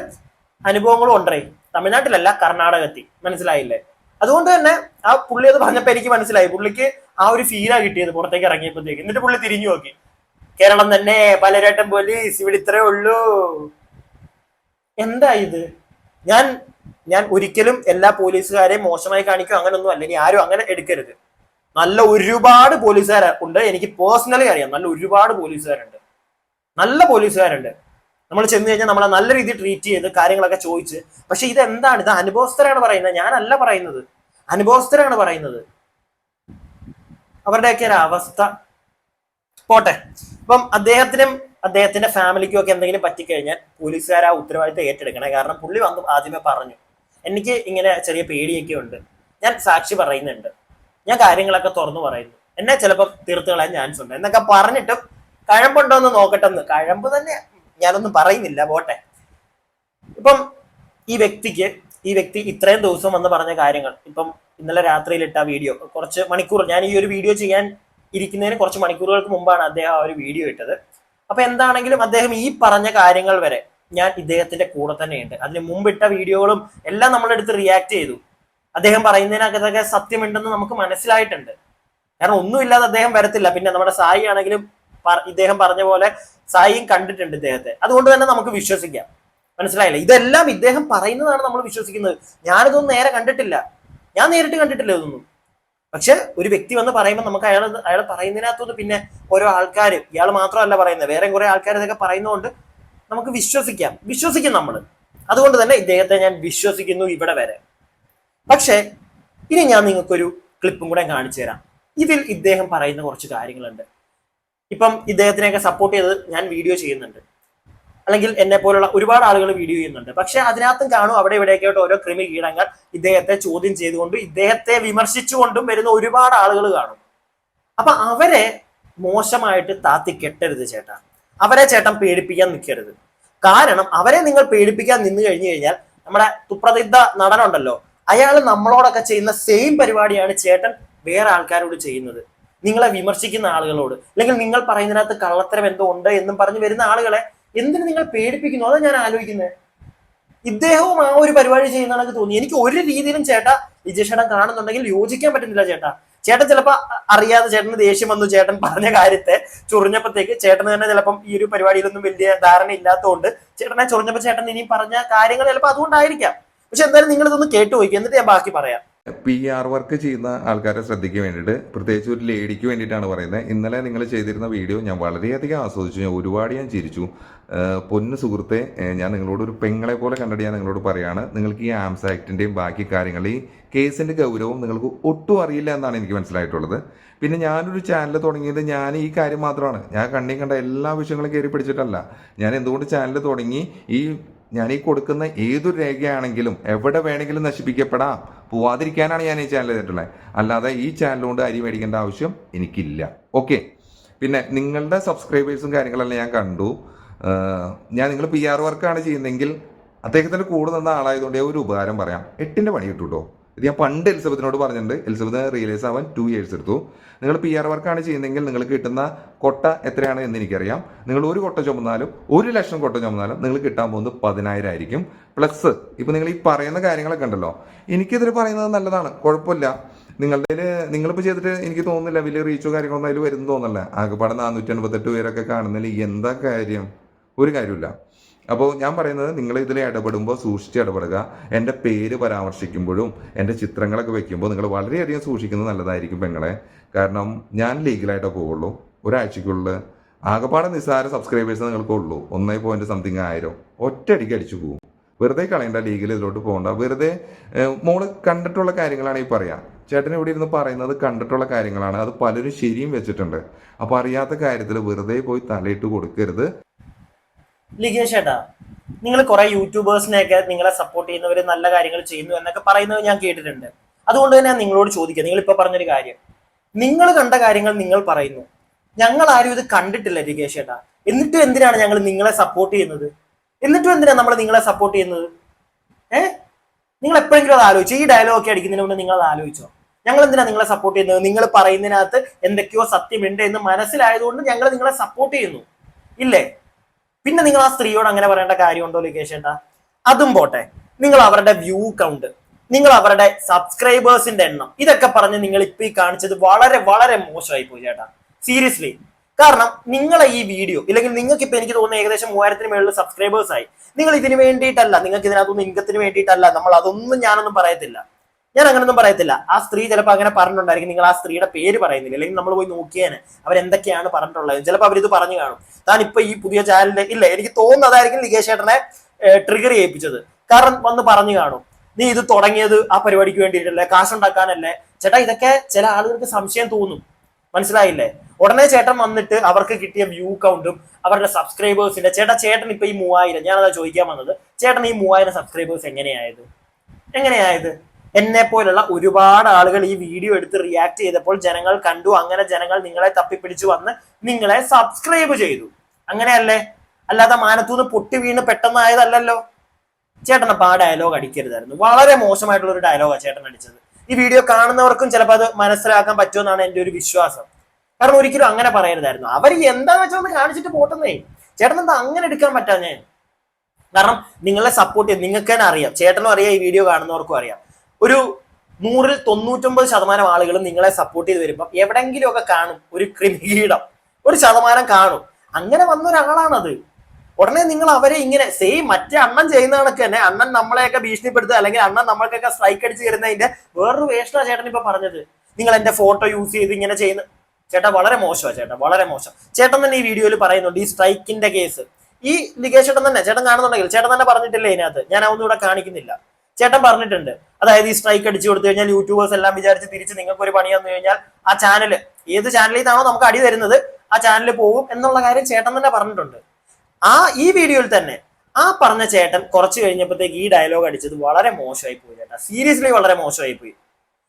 അനുഭവങ്ങളും ഉണ്ടേ. തമിഴ്നാട്ടിലല്ല കർണാടകത്തിൽ. മനസ്സിലായില്ലേ? അതുകൊണ്ട് തന്നെ ആ പുള്ളി അത് പറഞ്ഞപ്പോ എനിക്ക് മനസ്സിലായി. പുള്ളിക്ക് ആ ഒരു ഫീലാ കിട്ടിയത് പുറത്തേക്ക് ഇറങ്ങിയപ്പോഴത്തേക്ക്. എന്നിട്ട് പുള്ളി തിരിഞ്ഞു നോക്കി. കേരളം തന്നെ പലരേട്ടം പോലീസ് ഇവിടെ ഇത്രേ ഉള്ളൂ. എന്താ ഇത്? ഞാൻ ഞാൻ ഒരിക്കലും എല്ലാ പോലീസുകാരെയും മോശമായി കാണിക്കും അങ്ങനൊന്നും അല്ല. ഇനി ആരും അങ്ങനെ എടുക്കരുത്. നല്ല ഒരുപാട് പോലീസുകാർ ഉണ്ട്. എനിക്ക് പേഴ്സണലി അറിയാം. നല്ല ഒരുപാട് പോലീസുകാരുണ്ട്. നല്ല പോലീസുകാരുണ്ട്. നമ്മൾ ചെന്ന് കഴിഞ്ഞാൽ നമ്മളെ നല്ല രീതിയിൽ ട്രീറ്റ് ചെയ്ത് കാര്യങ്ങളൊക്കെ ചോദിച്ച്. പക്ഷെ ഇത് എന്താണ് ഇത് അനുഭവസ്ഥരാണ് പറയുന്നത്. ഞാനല്ല പറയുന്നത്. അനുഭവസ്ഥരാണ് പറയുന്നത്. അവരുടെയൊക്കെ ഒരു അവസ്ഥ. പോട്ടെ. അപ്പം അദ്ദേഹത്തിനും അദ്ദേഹത്തിന്റെ ഫാമിലിക്കും ഒക്കെ എന്തെങ്കിലും പറ്റിക്കഴിഞ്ഞാൽ പോലീസുകാർ ആ ഉത്തരവാദിത്തം ഏറ്റെടുക്കണേ. കാരണം പുള്ളി വന്ന് ആദ്യമേ പറഞ്ഞു. എനിക്ക് ഇങ്ങനെ ചെറിയ പേടിയൊക്കെ ഉണ്ട്. ഞാൻ സാക്ഷി പറയുന്നുണ്ട്. ഞാൻ കാര്യങ്ങളൊക്കെ തുറന്നു പറയുന്നു. എന്നെ ചിലപ്പോൾ തീർത്തുകളാൻ ചാൻസ് ഉണ്ട്. എന്നൊക്കെ പറഞ്ഞിട്ടും കഴമ്പുണ്ടോ എന്ന് നോക്കട്ടെ എന്ന് കഴമ്പ് തന്നെ ഞാനൊന്നും പറയുന്നില്ല പോട്ടെ. ഇപ്പം ഈ വ്യക്തിക്ക് ഈ വ്യക്തി ഇത്രയും ദിവസം വന്ന് പറഞ്ഞ കാര്യങ്ങൾ ഇപ്പം ഇന്നലെ രാത്രിയിൽ ഇട്ട വീഡിയോ കുറച്ച് മണിക്കൂർ ഞാൻ ഈ ഒരു വീഡിയോ ചെയ്യാൻ ഇരിക്കുന്നതിന് കുറച്ച് മണിക്കൂറുകൾക്ക് മുമ്പാണ് അദ്ദേഹം ആ ഒരു വീഡിയോ ഇട്ടത്. അപ്പൊ എന്താണെങ്കിലും അദ്ദേഹം ഈ പറഞ്ഞ കാര്യങ്ങൾ വരെ ഞാൻ ഇദ്ദേഹത്തിന്റെ കൂടെ തന്നെയുണ്ട്. അതിന് മുമ്പിട്ട വീഡിയോകളും എല്ലാം നമ്മളെടുത്ത് റിയാക്ട് ചെയ്തു. അദ്ദേഹം പറയുന്നതിനകത്തൊക്കെ സത്യമുണ്ടെന്ന് നമുക്ക് മനസ്സിലായിട്ടുണ്ട്. കാരണം ഒന്നുമില്ലാതെ അദ്ദേഹം വരത്തില്ല. പിന്നെ നമ്മുടെ സായി ആണെങ്കിലും ഇദ്ദേഹം പറഞ്ഞ പോലെ സായിയും കണ്ടിട്ടുണ്ട് ഇദ്ദേഹത്തെ. അതുകൊണ്ട് തന്നെ നമുക്ക് വിശ്വസിക്കാം. മനസ്സിലായില്ല? ഇതെല്ലാം ഇദ്ദേഹം പറയുന്നതാണ് നമ്മൾ വിശ്വസിക്കുന്നത്. ഞാനിതൊന്നും നേരെ കണ്ടിട്ടില്ല. ഞാൻ നേരിട്ട് കണ്ടിട്ടില്ല ഇതൊന്നും. പക്ഷെ ഒരു വ്യക്തി വന്ന് പറയുമ്പോൾ നമുക്ക് അയാൾ അയാൾ പറയുന്നതിനകത്തുനിന്ന് പിന്നെ ഓരോ ആൾക്കാർ ഇയാൾ മാത്രമല്ല പറയുന്നത്. വേറെ കുറെ ആൾക്കാർ ഇതൊക്കെ പറയുന്നതുകൊണ്ട് നമുക്ക് വിശ്വസിക്കാം. വിശ്വസിക്കും നമ്മൾ അതുകൊണ്ട് തന്നെ ഇദ്ദേഹത്തെ ഞാൻ വിശ്വസിക്കുന്നു ഇവിടെ വരെ. പക്ഷേ ഇനി ഞാൻ നിങ്ങൾക്കൊരു ക്ലിപ്പും കൂടെ കാണിച്ചു തരാം. ഇതിൽ ഇദ്ദേഹം പറയുന്ന കുറച്ച് കാര്യങ്ങളുണ്ട്. ഇപ്പം ഇദ്ദേഹത്തിനെയൊക്കെ സപ്പോർട്ട് ചെയ്ത് ഞാൻ വീഡിയോ ചെയ്യുന്നുണ്ട്. അല്ലെങ്കിൽ എന്നെ പോലുള്ള ഒരുപാട് ആളുകൾ വീഡിയോ ചെയ്യുന്നുണ്ട്. പക്ഷെ അതിനകത്തും കാണും അവിടെ ഇവിടെയൊക്കെ ഓരോ ക്രിമി കീടങ്ങൾ ഇദ്ദേഹത്തെ ചോദ്യം ചെയ്തുകൊണ്ടും ഇദ്ദേഹത്തെ വിമർശിച്ചുകൊണ്ടും വരുന്ന ഒരുപാട് ആളുകൾ കാണും. അപ്പൊ അവരെ മോശമായിട്ട് താത്തി കെട്ടരുത് ചേട്ടാ. അവരെ ചേട്ടൻ പേടിപ്പിക്കാൻ നിൽക്കരുത് കാരണം അവരെ നിങ്ങൾ പേടിപ്പിക്കാൻ നിന്ന് കഴിഞ്ഞു കഴിഞ്ഞാൽ നമ്മുടെ തുപ്രതിദ്ധ നടനുണ്ടല്ലോ. അയാൾ നമ്മളോടൊക്കെ ചെയ്യുന്ന സെയിം പരിപാടിയാണ് ചേട്ടൻ വേറെ ആൾക്കാരോട് ചെയ്യുന്നത്. നിങ്ങളെ വിമർശിക്കുന്ന ആളുകളോട് അല്ലെങ്കിൽ നിങ്ങൾ പറയുന്നതിനകത്ത് കള്ളത്തരം എന്തോ ഉണ്ട് എന്നും പറഞ്ഞു വരുന്ന ആളുകളെ എന്തിനു നിങ്ങൾ പേടിപ്പിക്കുന്നു? അതാണ് ഞാൻ ആലോചിക്കുന്നത് ഇദ്ദേഹവും ആ ഒരു പരിപാടി ചെയ്യുന്നതാണെന്ന് തോന്നി എനിക്ക് ഒരു രീതിയിലും ചേട്ട വിജയശേട്ടൻ കാണുന്നുണ്ടെങ്കിൽ യോജിക്കാൻ പറ്റുന്നില്ല ചേട്ടാ. ചേട്ടൻ ചിലപ്പോ അ- അറിയാതെ ചേട്ടന് ദേഷ്യം വന്നു ചേട്ടൻ പറഞ്ഞ കാര്യത്തെ ചൊറിഞ്ഞപ്പോഴത്തേക്ക് ചേട്ടന് തന്നെ ചിലപ്പം ഈ ഒരു പരിപാടിയിലൊന്നും വലിയ ധാരണ ഇല്ലാത്തതുകൊണ്ട് ചേട്ടനെ ചൊറിഞ്ഞപ്പോ ചേട്ടൻ ഇനി പറഞ്ഞ കാര്യങ്ങൾ ചിലപ്പോൾ അതുകൊണ്ടായിരിക്കാം. പക്ഷെ എന്തായാലും നിങ്ങൾ ഇതൊന്ന് കേട്ടു നോക്കി. എന്നിട്ട് ഞാൻ ബാക്കി പറയാം. പി ആർ വർക്ക് ചെയ്യുന്ന ആൾക്കാരെ ശ്രദ്ധിക്കാൻ വേണ്ടിയിട്ട് പ്രത്യേകിച്ച് ഒരു ലേഡിക്ക് വേണ്ടിയിട്ടാണ് പറയുന്നത്. ഇന്നലെ നിങ്ങൾ ചെയ്തിരുന്ന വീഡിയോ ഞാൻ വളരെയധികം ആസ്വദിച്ചു. ഞാൻ ഒരുപാട് ഞാൻ ചിരിച്ചു. പൊന്ന് സുഹൃത്തെ ഞാൻ നിങ്ങളോട് ഒരു പെങ്ങളെ പോലെ കണ്ടിട്ട് ഞാൻ നിങ്ങളോട് പറയാണ്. നിങ്ങൾക്ക് ഈ ആംസ് ആക്ടിന്റെയും ബാക്കി കാര്യങ്ങൾ ഈ കേസിന്റെ ഗൗരവം നിങ്ങൾക്ക് ഒട്ടും അറിയില്ല എന്നാണ് എനിക്ക് മനസ്സിലായിട്ടുള്ളത്. പിന്നെ ഞാനൊരു ചാനൽ തുടങ്ങിയത് ഞാൻ ഈ കാര്യം മാത്രമാണ്. ഞാൻ കണ്ണി കണ്ട എല്ലാ വിഷയങ്ങളും കയറി പിടിച്ചിട്ടല്ല. ഞാൻ എന്തുകൊണ്ട് ചാനൽ തുടങ്ങി ഈ ഞാൻ ഈ കൊടുക്കുന്ന ഏതൊരു രേഖയാണെങ്കിലും എവിടെ വേണമെങ്കിലും നശിപ്പിക്കപ്പെടാം. പോവാതിരിക്കാനാണ് ഞാൻ ഈ ചാനൽ ചെയ്തിട്ടുള്ളത് അല്ലാതെ ഈ ചാനലുകൊണ്ട് അരി മേടിക്കേണ്ട ആവശ്യം എനിക്കില്ല. ഓക്കെ പിന്നെ നിങ്ങളുടെ സബ്സ്ക്രൈബേഴ്സും കാര്യങ്ങളെല്ലാം ഞാൻ കണ്ടു. ഞാൻ നിങ്ങൾ പി ആർ വർക്കാണ് ചെയ്യുന്നതെങ്കിൽ അദ്ദേഹത്തിന്റെ കൂടെ നിന്ന ആളായതുകൊണ്ട് ഒരു ഉപകാരം പറയാം. എട്ടിന്റെ പണി കിട്ടും കേട്ടോ ഇത് ഞാൻ പണ്ട് എലിസബത്തിനോട് പറഞ്ഞിട്ടുണ്ട്. എലിസബത്ത് റിയലൈസ് ആവാൻ ടു ഇയേഴ്സ് എടുത്തു. നിങ്ങൾ പി ആർ വർക്കാണ് ചെയ്യുന്നതെങ്കിൽ നിങ്ങൾ കിട്ടുന്ന കൊട്ട എത്രയാണ് എന്ന് എനിക്കറിയാം. നിങ്ങൾ ഒരു കൊട്ട ചുമന്നാലും ഒരു ലക്ഷം കൊട്ട ചുമന്നാലും നിങ്ങൾ കിട്ടാൻ പോകുന്നത് പതിനായിരം ആയിരിക്കും. പ്ലസ് ഇപ്പം നിങ്ങൾ ഈ പറയുന്ന കാര്യങ്ങളൊക്കെ ഉണ്ടല്ലോ. എനിക്കിതിൽ പറയുന്നത് നല്ലതാണ്. കുഴപ്പമില്ല. നിങ്ങളുടെ നിങ്ങളിപ്പോൾ ചെയ്തിട്ട് എനിക്ക് തോന്നുന്നില്ല വലിയ റീച്ചോ കാര്യങ്ങളൊന്നും അതിൽ വരുന്നു തോന്നല്ല ആകെപ്പാടെ നാനൂറ്റി അൻപത്തെട്ട് പേരൊക്കെ കാണുന്നതിൽ എന്താ കാര്യം? ഒരു കാര്യമില്ല അപ്പോൾ ഞാൻ പറയുന്നത് നിങ്ങൾ ഇതിൽ ഇടപെടുമ്പോൾ സൂക്ഷിച്ച് ഇടപെടുക. എന്റെ പേര് പരാമർശിക്കുമ്പോഴും എന്റെ ചിത്രങ്ങളൊക്കെ വെക്കുമ്പോൾ നിങ്ങൾ വളരെയധികം സൂക്ഷിക്കുന്നത് നല്ലതായിരിക്കും പെങ്ങളെ. കാരണം ഞാൻ ലീഗലായിട്ടേ പോവുള്ളൂ. ഒരാഴ്ചയ്ക്കുള്ളിൽ ആകപ്പാടെ നിസ്സാര സബ്സ്ക്രൈബേഴ്സ് നിങ്ങൾക്ക് ഉള്ളൂ. ഒന്നേ പോയിന്റ് സംതിങ് ആയിരം. ഒറ്റയടിക്ക് അടിച്ചു പോകും വെറുതെ കളയേണ്ട ലീഗൽ ഇതിലോട്ട് പോകണ്ട. വെറുതെ മോൾ കണ്ടിട്ടുള്ള കാര്യങ്ങളാണ് ഈ പറയാം. ചേട്ടൻ ഇവിടെ ഇരുന്ന് പറയുന്നത് കണ്ടിട്ടുള്ള കാര്യങ്ങളാണ്. അത് പലരും ശരിയും വെച്ചിട്ടുണ്ട്. അപ്പോൾ അറിയാത്ത കാര്യത്തിൽ വെറുതെ പോയി തലയിട്ട് കൊടുക്കരുത്. ലിഗേഷ് ചേട്ടാ നിങ്ങൾ കുറെ യൂട്യൂബേഴ്സിനെയൊക്കെ നിങ്ങളെ സപ്പോർട്ട് ചെയ്യുന്നവർ നല്ല കാര്യങ്ങൾ ചെയ്യുന്നു എന്നൊക്കെ പറയുന്നത് ഞാൻ കേട്ടിട്ടുണ്ട്. അതുകൊണ്ട് തന്നെ ഞാൻ നിങ്ങളോട് ചോദിക്കുക നിങ്ങൾ ഇപ്പൊ പറഞ്ഞൊരു കാര്യം. നിങ്ങൾ കണ്ട കാര്യങ്ങൾ നിങ്ങൾ പറയുന്നു. ഞങ്ങൾ ആരും ഇത് കണ്ടിട്ടില്ല രികേഷ് ചേട്ടാ എന്നിട്ടും എന്തിനാണ് ഞങ്ങൾ നിങ്ങളെ സപ്പോർട്ട് ചെയ്യുന്നത്? എന്നിട്ടും എന്തിനാണ് നമ്മൾ നിങ്ങളെ സപ്പോർട്ട് ചെയ്യുന്നത്? ഏ? നിങ്ങൾ എപ്പോഴെങ്കിലും അത് ആലോചിച്ചു? ഈ ഡയലോഗ് ഒക്കെ അടിക്കുന്നതിന് മുന്നേ നിങ്ങൾ അത് ആലോചിച്ചോ? ഞങ്ങൾ എന്തിനാ നിങ്ങളെ സപ്പോർട്ട് ചെയ്യുന്നത്? നിങ്ങൾ പറയുന്നതിനകത്ത് എന്തൊക്കെയോ സത്യമുണ്ട് എന്ന് മനസ്സിലായതുകൊണ്ട് ഞങ്ങൾ നിങ്ങളെ സപ്പോർട്ട് ചെയ്യുന്നു. ഇല്ലേ? പിന്നെ നിങ്ങൾ ആ സ്ത്രീയോട് അങ്ങനെ പറയേണ്ട കാര്യമുണ്ടോ ലികേഷ് ഏട്ടാ? അതും പോട്ടെ. നിങ്ങൾ അവരുടെ വ്യൂ കൗണ്ട് നിങ്ങൾ അവരുടെ സബ്സ്ക്രൈബേഴ്സിന്റെ എണ്ണം ഇതൊക്കെ പറഞ്ഞ് നിങ്ങൾ ഇപ്പൊ ഈ കാണിച്ചത് വളരെ വളരെ മോശമായി പോയി ചേട്ടാ. സീരിയസ്ലി കാരണം നിങ്ങളെ ഈ വീഡിയോ ഇല്ലെങ്കിൽ നിങ്ങൾക്ക് ഇപ്പൊ എനിക്ക് തോന്നുന്ന ഏകദേശം മൂവായിരത്തിന് മേളിൽ സബ്സ്ക്രൈബേഴ്സ് ആയി. നിങ്ങൾ ഇതിന് വേണ്ടിയിട്ടല്ല നിങ്ങൾക്ക് ഇതിനകത്തൊന്നും ഇൻകത്തിന് വേണ്ടിയിട്ടല്ല നമ്മൾ അതൊന്നും ഞാനൊന്നും പറയത്തില്ല. ഞാൻ അങ്ങനൊന്നും പറയത്തില്ല. ആ സ്ത്രീ ചിലപ്പോൾ അങ്ങനെ പറഞ്ഞിട്ടുണ്ടായിരിക്കും. നിങ്ങൾ ആ സ്ത്രീയുടെ പേര് പറയുന്നില്ല. അല്ലെങ്കിൽ നമ്മൾ പോയി നോക്കിയേനെ. അവരെന്തൊക്കെയാണ് പറഞ്ഞിട്ടുള്ളത്? ചിലപ്പോൾ അവരിത് പറഞ്ഞു കാണും. താൻ ഇപ്പൊ ഈ പുതിയ ചാനലിന്റെ ഇല്ല എനിക്ക് തോന്നുന്നതായിരിക്കും ലികേഷ് ലികേഷേട്ടനെ ട്രിഗർ ചെയ്യിപ്പിച്ചത്. കാരണം വന്ന് പറഞ്ഞു കാണും നീ ഇത് തുടങ്ങിയത് ആ പരിപാടിക്ക് വേണ്ടിയിട്ടല്ലേ? കാശുണ്ടാക്കാനല്ലേ? ചേട്ടാ ഇതൊക്കെ ചില ആളുകൾക്ക് സംശയം തോന്നും. മനസ്സിലായില്ലേ? ഉടനെ ചേട്ടൻ വന്നിട്ട് അവർക്ക് കിട്ടിയ വ്യൂ കൗണ്ടും അവരുടെ സബ്സ്ക്രൈബേഴ്സിന്റെ ചേട്ടാ ചേട്ടൻ ഇപ്പൊ ഈ മൂവായിരം ഞാനതാ ചോദിക്കാൻ വന്നത്. ചേട്ടൻ ഈ മൂവായിരം സബ്സ്ക്രൈബേഴ്സ് എങ്ങനെയായത്? എങ്ങനെയായത്? എന്നെ പോലുള്ള ഒരുപാട് ആളുകൾ ഈ വീഡിയോ എടുത്ത് റിയാക്ട് ചെയ്തപ്പോൾ ജനങ്ങൾ കണ്ടു. അങ്ങനെ ജനങ്ങൾ നിങ്ങളെ തപ്പിപ്പിടിച്ചു വന്ന് നിങ്ങളെ സബ്സ്ക്രൈബ് ചെയ്തു. അങ്ങനെയല്ലേ? അല്ലാതെ മാനത്തൂന്ന് പൊട്ടി വീണ് പെട്ടെന്നായതല്ലല്ലോ. ചേട്ടൻ അപ്പൊ ആ ഡയലോഗ് അടിക്കരുതായിരുന്നു. വളരെ മോശമായിട്ടുള്ള ഒരു ഡയലോഗാണ് ചേട്ടൻ അടിച്ചത്. ഈ വീഡിയോ കാണുന്നവർക്കും ചിലപ്പോൾ അത് മനസ്സിലാക്കാൻ പറ്റുമെന്നാണ് എന്റെ ഒരു വിശ്വാസം. കാരണം ഒരിക്കലും അങ്ങനെ പറയരുതായിരുന്നു. അവർ എന്താന്ന് വെച്ചാൽ ഒന്ന് കാണിച്ചിട്ട് പോട്ടെന്നേ. ചേട്ടൻ എന്താ അങ്ങനെ എടുക്കാൻ ഞാൻ? കാരണം നിങ്ങളെ സപ്പോർട്ട് ചെയ്ത് നിങ്ങൾക്ക് തന്നെ അറിയാം. ചേട്ടനും അറിയാം ഈ വീഡിയോ കാണുന്നവർക്കും അറിയാം. ഒരു നൂറിൽ തൊണ്ണൂറ്റൊമ്പത് ശതമാനം ആളുകളും നിങ്ങളെ സപ്പോർട്ട് ചെയ്ത് വരുമ്പോൾ എവിടെങ്കിലും ഒക്കെ കാണും. ഒരു ക്രിമികീടം ഒരു ശതമാനം കാണും. അങ്ങനെ വന്നൊരാളാണത് ഉടനെ നിങ്ങൾ അവരെ ഇങ്ങനെ സെയിം മറ്റേ അണ്ണൻ ചെയ്യുന്ന കണക്ക് തന്നെ അണ്ണൻ നമ്മളെയൊക്കെ ഭീഷണിപ്പെടുത്തുക അല്ലെങ്കിൽ അണ്ണൻ നമ്മൾക്കൊക്കെ സ്ട്രൈക്ക് അടിച്ച് തരുന്നതിന്റെ വേറൊരു വേഷമാണ് ചേട്ടൻ ഇപ്പൊ പറഞ്ഞത്. നിങ്ങൾ എന്റെ ഫോട്ടോ യൂസ് ചെയ്ത് ഇങ്ങനെ ചെയ്യുന്ന ചേട്ടാ വളരെ മോശമാണ് ചേട്ടാ വളരെ മോശം. ചേട്ടൻ തന്നെ ഈ വീഡിയോയിൽ പറയുന്നുണ്ട് ഈ സ്ട്രൈക്കിന്റെ കേസ് ഈ ലിഗേഷ് ചേട്ടൻ തന്നെ ചേട്ടൻ കാണുന്നുണ്ടെങ്കിൽ ചേട്ടൻ തന്നെ പറഞ്ഞിട്ടില്ലേ ഇതിനകത്ത്? ഞാൻ അതൊന്നും ഇവിടെ കാണിക്കുന്നില്ല. ചേട്ടൻ പറഞ്ഞിട്ടുണ്ട് അതായത് ഈ സ്ട്രൈക്ക് അടിച്ചു കൊടുത്തു കഴിഞ്ഞാൽ യൂട്യൂബേഴ്സ് എല്ലാം വിചാരിച്ച് തിരിച്ച് നിങ്ങൾക്ക് ഒരു പണി വന്നു കഴിഞ്ഞാൽ ആ ചാനൽ ഏത് ചാനലിൽ നിന്നാണോ നമുക്ക് അടി തരുന്നത് ആ ചാനലിൽ പോകും എന്നുള്ള കാര്യം ചേട്ടൻ തന്നെ പറഞ്ഞിട്ടുണ്ട്. ആ ഈ വീഡിയോയിൽ തന്നെ ആ പറഞ്ഞ ചേട്ടൻ കുറച്ച് കഴിഞ്ഞപ്പോഴത്തേക്ക് ഈ ഡയലോഗ് അടിച്ചത് വളരെ മോശമായി പോയി ചേട്ടാ. സീരിയസ്ലി വളരെ മോശമായി പോയി.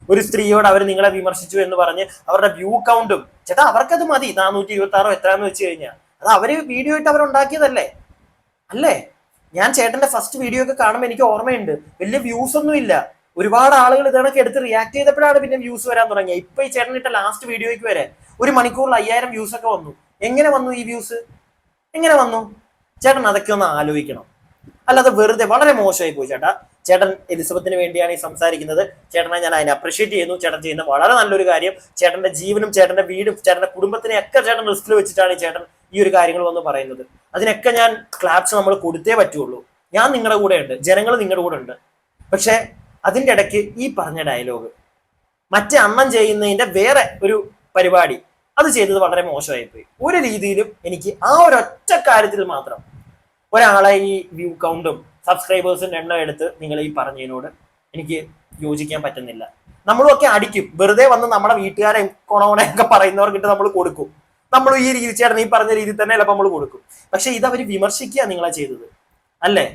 ഒരു സ്ത്രീയോട് അവർ നിങ്ങളെ വിമർശിച്ചു എന്ന് പറഞ്ഞ് അവരുടെ വ്യൂ കൗണ്ടും ചേട്ടാ അവർക്കത് മതി. നാനൂറ്റി ഇരുപത്തി ആറോ എത്രയാന്ന് വെച്ച് കഴിഞ്ഞാൽ അത് അവർ വീഡിയോ ഇട്ട് അവരുണ്ടാക്കിയതല്ലേ അല്ലേ? ഞാൻ ചേട്ടന്റെ ഫസ്റ്റ് വീഡിയോ ഒക്കെ കാണുമ്പോൾ എനിക്ക് ഓർമ്മയുണ്ട്. വലിയ വ്യൂസ് ഒന്നും ഇല്ല. ഒരുപാട് ആളുകൾ ഇതണക്ക് എടുത്ത് റിയാക്ട് ചെയ്തപ്പോഴാണ് പിന്നെ വ്യൂസ് വരാൻ തുടങ്ങിയത്. ഇപ്പൊ ഈ ചേട്ടൻ ഇട്ട ലാസ്റ്റ് വീഡിയോയ്ക്ക് വരെ ഒരു മണിക്കൂറിൽ അയ്യായിരം വ്യൂസ് ഒക്കെ വന്നു. എങ്ങനെ വന്നു ഈ വ്യൂസ് എങ്ങനെ വന്നു? ചേട്ടൻ അതൊക്കെ ഒന്ന് ആലോചിക്കണം. അല്ലാതെ വെറുതെ വളരെ മോശമായി പോയി ചേട്ടാ. ചേട്ടൻ എലിസബത്തിന് വേണ്ടിയാണ് ഈ സംസാരിക്കുന്നത്. ചേട്ടനെ ഞാൻ അതിനെ അപ്രീഷിയേറ്റ് ചെയ്യുന്നു. ചേട്ടൻ ചെയ്യുന്ന വളരെ നല്ലൊരു കാര്യം. ചേട്ടന്റെ ജീവനും ചേട്ടന്റെ വീടും ചേട്ടന്റെ കുടുംബത്തിനെ ഒക്കെ ചേട്ടൻ റിസ്കിൽ വെച്ചിട്ടാണ് ഈ ചേട്ടൻ ഈ ഒരു കാര്യങ്ങൾ വന്ന് പറയുന്നത്. അതിനൊക്കെ ഞാൻ ക്ലാപ്സ് നമ്മൾ കൊടുത്തേ പറ്റുള്ളൂ. ഞാൻ നിങ്ങളുടെ കൂടെ ഉണ്ട് ജനങ്ങൾ നിങ്ങളുടെ കൂടെ ഉണ്ട് പക്ഷെ അതിന്റെ ഇടയ്ക്ക് ഈ പറഞ്ഞ ഡയലോഗ് മറ്റേ അണ്ണൻ ചെയ്യുന്നതിന്റെ വേറെ ഒരു പരിപാടി. അത് ചെയ്തത് വളരെ മോശമായിപ്പോയി. ഒരു രീതിയിലും എനിക്ക് ആ ഒരൊറ്റ കാര്യത്തിൽ മാത്രം ഒരാളെ ഈ വ്യൂ കൗണ്ടും സബ്സ്ക്രൈബേഴ്സും എണ്ണം എടുത്ത് നിങ്ങൾ ഈ പറഞ്ഞതിനോട് എനിക്ക് യോജിക്കാൻ പറ്റുന്നില്ല. നമ്മളൊക്കെ അടിക്കും. വെറുതെ വന്ന് നമ്മുടെ വീട്ടുകാരെ കൊണോണയൊക്കെ പറയുന്നവർക്കിട്ട് നമ്മൾ കൊടുക്കും. നമ്മൾ ഈ രീതി ചേട്ടൻ ഈ പറഞ്ഞ രീതിയിൽ തന്നെ ചിലപ്പോൾ നമ്മൾ കൊടുക്കും. പക്ഷെ ഇത് അവർ വിമർശിക്കുക നിങ്ങളെ ചെയ്തത്. അല്ലേ?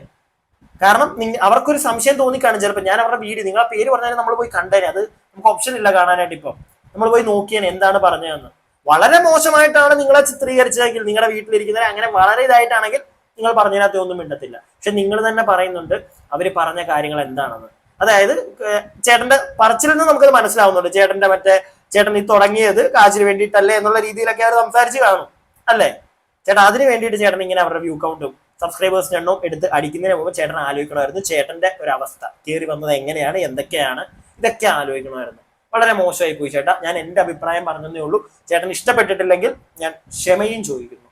കാരണം അവർക്കൊരു സംശയം തോന്നിക്കാണ് ചിലപ്പോൾ ഞാൻ അവരുടെ വീഡിയോ നിങ്ങളെ പേര് പറഞ്ഞാൽ നമ്മൾ പോയി കണ്ടേനെ. അത് നമുക്ക് ഓപ്ഷൻ ഇല്ല കാണാനായിട്ട് ഇപ്പം. നമ്മൾ പോയി നോക്കിയാൽ എന്താണ് പറഞ്ഞതെന്ന്. വളരെ മോശമായിട്ടാണ് നിങ്ങളെ ചിത്രീകരിച്ചതെങ്കിൽ നിങ്ങളുടെ വീട്ടിലിരിക്കുന്നവരെ അങ്ങനെ വളരെ ഇതായിട്ടാണെങ്കിൽ നിങ്ങൾ പറഞ്ഞതിനകത്ത് ഒന്നും മിണ്ടത്തില്ല. പക്ഷെ നിങ്ങൾ തന്നെ പറയുന്നുണ്ട് അവർ പറഞ്ഞ കാര്യങ്ങൾ എന്താണെന്ന്. അതായത് ചേട്ടന്റെ പറച്ചിൽ നിന്ന് നമുക്കത് മനസ്സിലാവുന്നുണ്ട്. ചേട്ടന്റെ മറ്റേ ചേട്ടൻ ഈ തുടങ്ങിയത് കാശിന് വേണ്ടിയിട്ടല്ലേ എന്നുള്ള രീതിയിലൊക്കെ അവർ സംസാരിച്ച് കാണും. അല്ലേ? ചേട്ടാ അതിന് വേണ്ടിയിട്ട് ചേട്ടൻ ഇങ്ങനെ അവരുടെ വ്യൂ കൗണ്ടും സബ്സ്ക്രൈബേഴ്സിന്റെ എണ്ണവും എടുത്ത് അടിക്കുന്നതിന് മുമ്പ് ചേട്ടൻ ആലോചിക്കണമായിരുന്നു. ചേട്ടന്റെ ഒരു അവസ്ഥ കയറി വന്നത് എങ്ങനെയാണ്? എന്തൊക്കെയാണ്? ഇതൊക്കെ ആലോചിക്കണമായിരുന്നു. വളരെ മോശമായി പോയി ചേട്ടാ. ഞാൻ എന്റെ അഭിപ്രായം പറഞ്ഞതേ ഉള്ളൂ. ചേട്ടൻ ഇഷ്ടപ്പെട്ടിട്ടില്ലെങ്കിൽ ഞാൻ ക്ഷമയും ചോദിക്കുന്നു.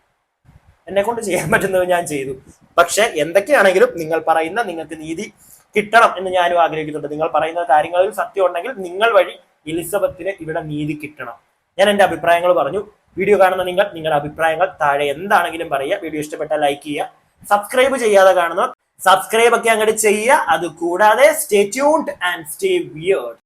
എന്നെ കൊണ്ട് ചെയ്യാൻ പറ്റുന്നത് ഞാൻ ചെയ്തു. പക്ഷെ എന്തൊക്കെയാണെങ്കിലും നിങ്ങൾ പറയുന്ന നിങ്ങൾക്ക് നീതി കിട്ടണം എന്ന് ഞാനും ആഗ്രഹിക്കുന്നുണ്ട്. നിങ്ങൾ പറയുന്ന കാര്യങ്ങളിൽ സത്യം ഉണ്ടെങ്കിൽ നിങ്ങൾ വഴി എലിസബത്തിന് ഇവിടെ നീതി കിട്ടണം. ഞാൻ എന്റെ അഭിപ്രായങ്ങൾ പറഞ്ഞു. വീഡിയോ കാണുന്ന നിങ്ങൾ നിങ്ങളുടെ അഭിപ്രായങ്ങൾ താഴെ എന്താണെങ്കിലും പറയുക. വീഡിയോ ഇഷ്ടപ്പെട്ടാൽ ലൈക്ക് ചെയ്യുക. സബ്സ്ക്രൈബ് ചെയ്യാതെ കാണുന്നവർ സബ്സ്ക്രൈബ് ഒക്കെ അങ്ങോട്ട് ചെയ്യുക. അത് കൂടാതെ stay tuned and stay weird